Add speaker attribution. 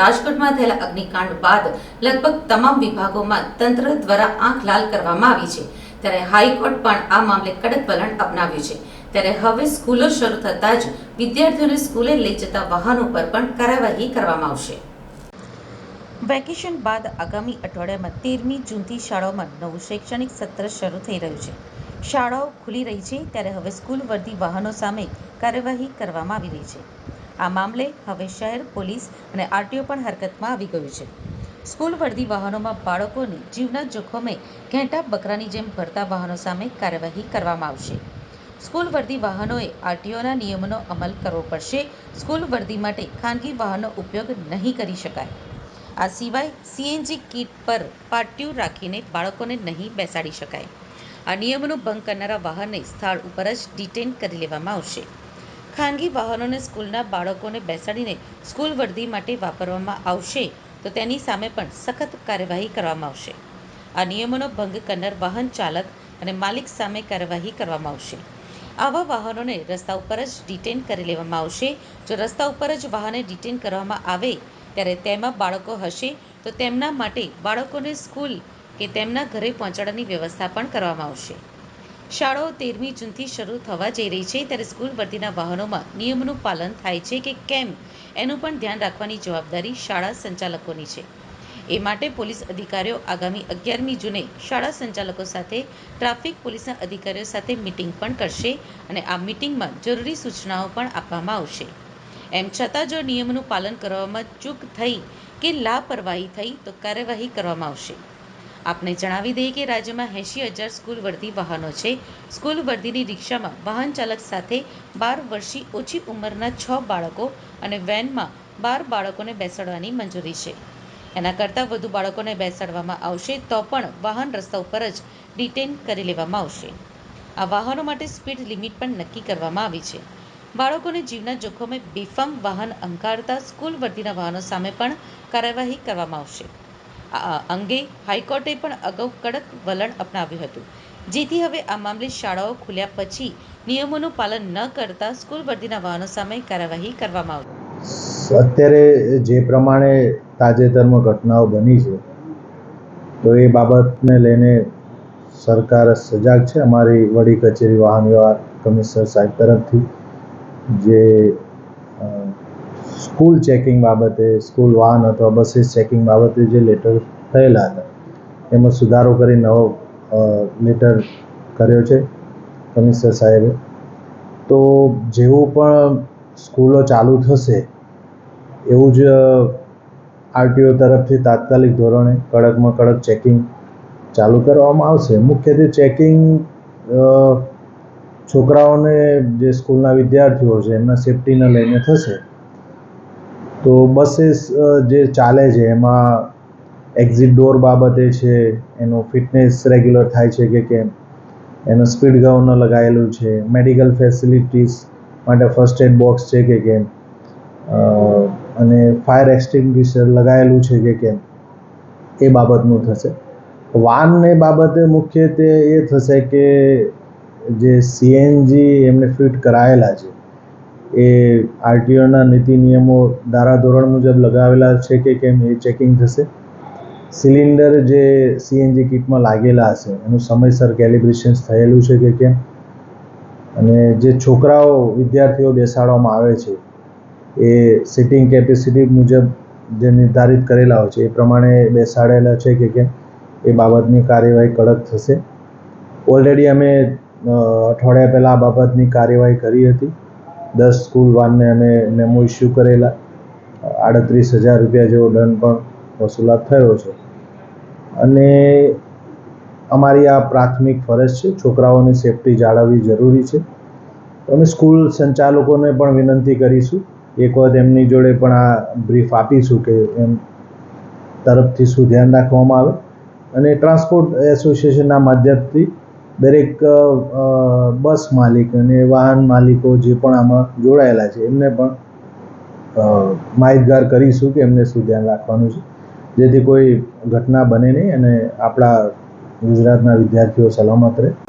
Speaker 1: રાજકોટમાં થયેલા અગ્નિકાંડ બાદ લગભગ તમામ વિભાગોમાં તંત્ર દ્વારા આંખ લાલ કરવામાં આવી છે. ત્યારે હાઈકોર્ટ પણ આ મામલે કડક વલણ અપનાવ્યું છે. ત્યારે હવે સ્કૂલો શરૂ થતાં જ વિદ્યાર્થીઓને સ્કૂલે લઈ જતા વાહનો પર પણ કાર્યવાહી કરવામાં આવશે. વેકેશન બાદ આગામી અઠવાડિયામાં તેરમી જૂનથી શાળાઓમાં નવું શૈક્ષણિક સત્ર શરૂ થઈ રહ્યું છે. શાળાઓ ખુલી રહી છે, ત્યારે હવે સ્કૂલ વર્ધી વાહનો સામે કાર્યવાહી કરવામાં આવી રહી છે. આ મામલે હવે શહેર, પોલીસ અને આરટીઓ પણ હરકતમાં આવી ગયું છે. સ્કૂલ વર્ધી વાહનોમાં બાળકોને જીવના જોખમે ઘેંટા બકરાની જેમ ભરતા વાહનો સામે કાર્યવાહી કરવામાં આવશે. સ્કૂલ વર્ધી વાહનોએ આરટીઓના નિયમોનો અમલ કરવો પડશે. સ્કૂલ વર્ધી માટે ખાનગી વાહનનો ઉપયોગ નહીં કરી શકાય. આ સિવાય સીએનજી કીટ પર પાટિયું રાખીને બાળકોને નહીં બેસાડી શકાય. આ નિયમોનો ભંગ કરનારા વાહનને સ્થળ ઉપર જ ડિટેન કરી લેવામાં આવશે. ખાનગી વાહનોને સ્કૂલના બાળકોને બેસાડીને સ્કૂલ વર્દી માટે વાપરવામાં આવશે, તો તેની સામે પણ સખત કાર્યવાહી કરવામાં આવશે. આ નિયમોનો ભંગ કરનાર વાહન ચાલક અને માલિક સામે કાર્યવાહી કરવામાં આવશે. આવા વાહનોને રસ્તા ઉપર જ ડિટેન કરી લેવામાં આવશે. જો રસ્તા ઉપર જ વાહને ડિટેન કરવામાં આવે ત્યારે તેમાં બાળકો હશે, તો તેમના માટે બાળકોને સ્કૂલ કે તેમના ઘરે પહોંચાડવાની વ્યવસ્થા પણ કરવામાં આવશે. શાળાઓ તેરમી જૂનથી શરૂ થવા જઈ રહી છે. ત્યારે સ્કૂલ વર્તીના વાહનોમાં નિયમોનું પાલન થાય છે કે કેમ? એનું પણ ધ્યાન રાખવાની જવાબદારી શાળા સંચાલકોની છે. એ માટે પોલીસ અધિકારીઓ આગામી અગિયારમી જૂને શાળા સંચાલકો સાથે, ટ્રાફિક પોલીસના અધિકારીઓ સાથે મિટિંગ પણ કરશે અને આ મિટિંગમાં જરૂરી સૂચનાઓ પણ આપવામાં આવશે. એમ છતાં જો નિયમનું પાલન કરવામાં ચૂક થઈ કે લાપરવાહી થઈ, તો કાર્યવાહી કરવામાં આવશે. આપને જણાવી દઈએ કે રાજ્યમાં એંશી હજાર સ્કૂલ વર્ધી વાહનો છે. સ્કૂલ વર્ધીની રિક્ષામાં વાહન ચાલક સાથે બાર વર્ષથી ઓછી ઉંમરના છ બાળકો અને વેનમાં બાર બાળકોને બેસાડવાની મંજૂરી છે. એના કરતાં વધુ બાળકોને બેસાડવામાં આવશે તો પણ વાહન રસ્તા ઉપર જ ડિટેન કરી લેવામાં આવશે. આ વાહનો માટે સ્પીડ લિમિટ પણ નક્કી કરવામાં આવી છે. બાળકોને જીવના જોખમે બેફામ વાહન અંકારતા સ્કૂલ વર્ધીના વાહનો સામે પણ કાર્યવાહી કરવામાં આવશે. અંગે હાઈકોર્ટે પણ અગાઉ કડક વલણ અપનાવ્યું હતું. જેથી હવે આ મામલે શાળાઓ ખુલ્યા પછી નિયમોનું પાલન ન કરતા સ્કૂલ વર્દીના વાહનો સામે કાર્યવાહી કરવામાં આવશે.
Speaker 2: અત્યારે જે પ્રમાણે તાજેતરમાં ઘટનાઓ બની છે, તો એ બાબતને લઈને સરકાર સજાગ છે. અમારી વડી કચેરી વાહન વ્યવહાર કમિશનર સાહેબ તરફથી જે સ્કૂલ ચેકિંગ બાબતે, સ્કૂલ વાહન અથવા બસીસ ચેકિંગ બાબતે જે લેટર થયેલા હતા, એમાં સુધારો કરી નવો લેટર કર્યો છે કમિશનર સાહેબે. તો જેવું પણ સ્કૂલો ચાલુ થશે, એવું જ આરટીઓ તરફથી તાત્કાલિક ધોરણે કડકમાં કડક ચેકિંગ ચાલુ કરવામાં આવશે. મુખ્યત્વે ચેકિંગ છોકરાઓને જે સ્કૂલના વિદ્યાર્થીઓ છે એમના સેફટીને લઈને થશે. તો બસીસ જે ચાલે છે, એમાં એક્ઝિટ ડોર બાબતે છે, એનું ફિટનેસ રેગ્યુલર થાય છે કે કેમ, એનું સ્પીડ ગવર્નર લગાવેલું છે મેડિકલ ફેસિલિટીઝ માટે ફર્સ્ટ એડ બોક્સ છે કે કેમ અને ફાયર એક્સટિંગ્વિશર લગાવેલું છે કે કેમ, એ બાબતનું થશે. વાનને બાબતે મુખ્યત્વે એ થશે કે જે સીએનજી એમને ફિટ કરાયેલા છે એ આરટીઓના નીતિ નિયમો ધારાધોરણ મુજબ લગાવેલા છે કે કેમ એ ચેકિંગ થશે? સિલિન્ડર જે સીએનજી કિટમાં લાગેલા હશે, એનું સમયસર કેલિબ્રેશન્સ થયેલું છે કે કેમ? અને જે છોકરાઓ, વિદ્યાર્થીઓ બેસાડવામાં આવે છે, એ સિટિંગ કેપેસિટી મુજબ જે નિર્ધારિત કરેલા હોય છે, એ પ્રમાણે બેસાડેલા છે કે કેમ? એ બાબતની કાર્યવાહી કડક થશે. ઓલરેડી અમે અઠવાડિયા પહેલાં આ બાબતની કાર્યવાહી કરી હતી. દસ સ્કૂલ વાનને અમે મેમો ઇસ્યુ કરેલા. આડત્રીસ હજાર રૂપિયા જેવો દંડ પણ વસૂલાત થયો છે. અને અમારી આ પ્રાથમિક ફરજ છે, છોકરાઓની સેફટી જાળવવી જરૂરી છે. અમે સ્કૂલ સંચાલકોને પણ વિનંતી કરીશું, એક વખત એમની જોડે પણ આ બ્રીફ આપીશું કે એમ તરફથી શું ધ્યાન રાખવામાં આવે. અને ટ્રાન્સપોર્ટ એસોસિએશનના માધ્યમથી દરેક બસ માલિક અને વાહન માલિકો જે પણ આમાં જોડાયેલા છે, એમને પણ માહિતગાર કરીશું કે એમને શું ધ્યાન રાખવાનું છે. જેથી કોઈ ઘટના બને નહીં અને આપણા ગુજરાતના વિદ્યાર્થીઓ સલામત રહે.